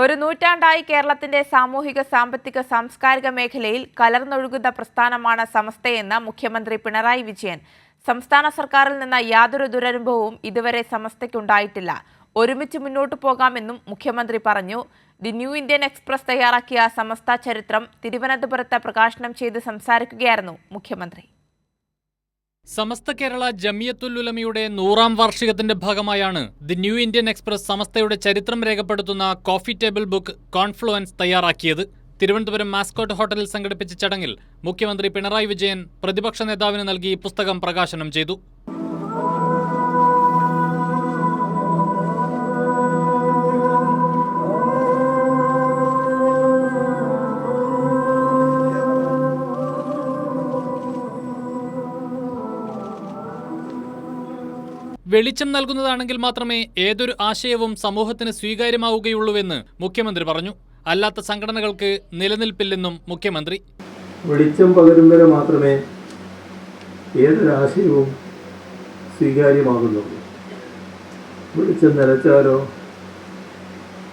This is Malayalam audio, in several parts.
ഒരു നൂറ്റാണ്ടായി കേരളത്തിന്റെ സാമൂഹിക സാമ്പത്തിക സാംസ്കാരിക മേഖലയിൽ കലർന്നൊഴുകുന്ന പ്രസ്ഥാനമാണ് സമസ്തയെന്ന് മുഖ്യമന്ത്രി പിണറായി വിജയൻ. സംസ്ഥാന സർക്കാരിൽ നിന്ന് യാതൊരു ദുരനുഭവവും ഇതുവരെ സമസ്തയ്ക്കുണ്ടായിട്ടില്ല. ഒരുമിച്ച് മുന്നോട്ടു പോകാമെന്നും മുഖ്യമന്ത്രി പറഞ്ഞു. ദി ന്യൂ ഇന്ത്യൻ എക്സ്പ്രസ് തയ്യാറാക്കിയ സമസ്ത ചരിത്രം തിരുവനന്തപുരത്ത് പ്രകാശനം ചെയ്ത് സംസാരിക്കുകയായിരുന്നു മുഖ്യമന്ത്രി. സമസ്ത കേരള ജമിയത്തുൽ ഉലമയുടെ നൂറാം വാർഷികത്തിന്റെ ഭാഗമായാണ് ദി ന്യൂ ഇന്ത്യൻ എക്സ്പ്രസ് സമസ്തയുടെ ചരിത്രം രേഖപ്പെടുത്തുന്ന കോഫി ടേബിൾ ബുക്ക് കോൺഫ്ലുവൻസ് തയ്യാറാക്കിയത്. തിരുവനന്തപുരം മാസ്കോട്ട് ഹോട്ടലിൽ സംഘടിപ്പിച്ച ചടങ്ങിൽ മുഖ്യമന്ത്രി പിണറായി വിജയൻ പ്രതിപക്ഷ നേതാവിന് നൽകി പുസ്തകം പ്രകാശനം ചെയ്തു. വെളിച്ചം നൽകുന്നതാണെങ്കിൽ മാത്രമേ ഏതൊരു ആശയവും സമൂഹത്തിന് സ്വീകാര്യമാവുകയുള്ളൂവെന്ന് മുഖ്യമന്ത്രി പറഞ്ഞു. അല്ലാത്ത സംഘടനകൾക്ക് നിലനിൽപ്പില്ലെന്നും മുഖ്യമന്ത്രി. വെളിച്ചം പകരുന്നവരെ മാത്രമേ ഏതൊരാശയവും സ്വീകാര്യമാകുന്നുള്ളൂ. വെളിച്ചം നിലച്ചാലോ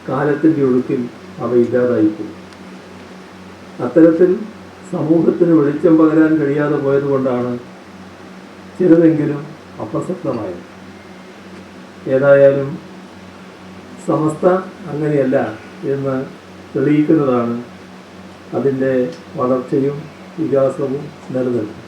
കാലത്തിന്റെ ഒഴുക്കിൽ അവ ഇല്ലാതായിപ്പോകും. അത്തരത്തിൽ സമൂഹത്തിന് വെളിച്ചം പകരാൻ കഴിയാതെ പോയതുകൊണ്ടാണ് ചിലതെങ്കിലും അപ്രസക്തമായത്. ഏതായാലും സമസ്ത അങ്ങനെയല്ല എന്ന് തെളിയിക്കുന്നതാണ് അതിന്റെ വളർച്ചയും വികാസവും നിലനിൽക്കും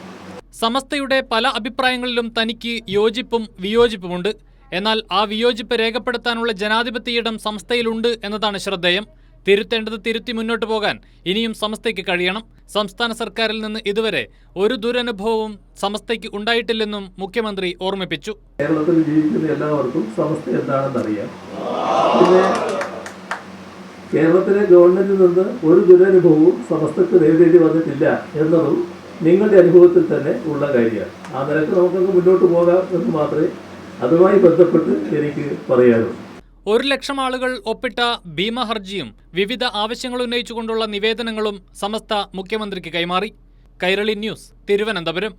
സമസ്തയുടെ പല അഭിപ്രായങ്ങളിലും തനിക്ക് യോജിപ്പും വിയോജിപ്പുമുണ്ട്. എന്നാൽ ആ വിയോജിപ്പ് രേഖപ്പെടുത്താനുള്ള ജനാധിപത്യ ഇടം സംസ്ഥയിലുണ്ട് എന്നതാണ് ശ്രദ്ധേയം. തിരുത്തേണ്ടത് തിരുത്തി മുന്നോട്ട് പോകാൻ ഇനിയും സമസ്തയ്ക്ക് കഴിയണം. സംസ്ഥാന സർക്കാരിൽ നിന്ന് ഇതുവരെ ഒരു ദുരനുഭവവും സമസ്തയ്ക്ക് ഉണ്ടായിട്ടില്ലെന്നും മുഖ്യമന്ത്രി ഓർമ്മിപ്പിച്ചു. കേരളത്തിൽ ജീവിക്കുന്ന എല്ലാവർക്കും സമസ്ത എന്താണെന്നറിയാം. കേരളത്തിലെ ഗവൺമെന്റിൽ നിന്ന് ഒരു ദുരനുഭവവും സമസ്തക്ക് നേരിടേണ്ടി വന്നിട്ടില്ല എന്നതും നിങ്ങളുടെ അനുഭവത്തിൽ തന്നെ ഉള്ള കാര്യമാണ്. ആ നിലയ്ക്ക് നമുക്കങ്ങ് മുന്നോട്ട് പോകാം എന്ന് മാത്രമേ അതുമായി ബന്ധപ്പെട്ട് എനിക്ക് പറയാനുള്ളൂ. ഒരു ലക്ഷം ആളുകൾ ഒപ്പിട്ട ഭീമ ഹർജിയും വിവിധ ആവശ്യങ്ങൾ ഉന്നയിച്ചുകൊണ്ടുള്ള നിവേദനങ്ങളും സമസ്ത മുഖ്യമന്ത്രിക്ക് കൈമാറി. കൈരളി ന്യൂസ് തിരുവനന്തപുരം.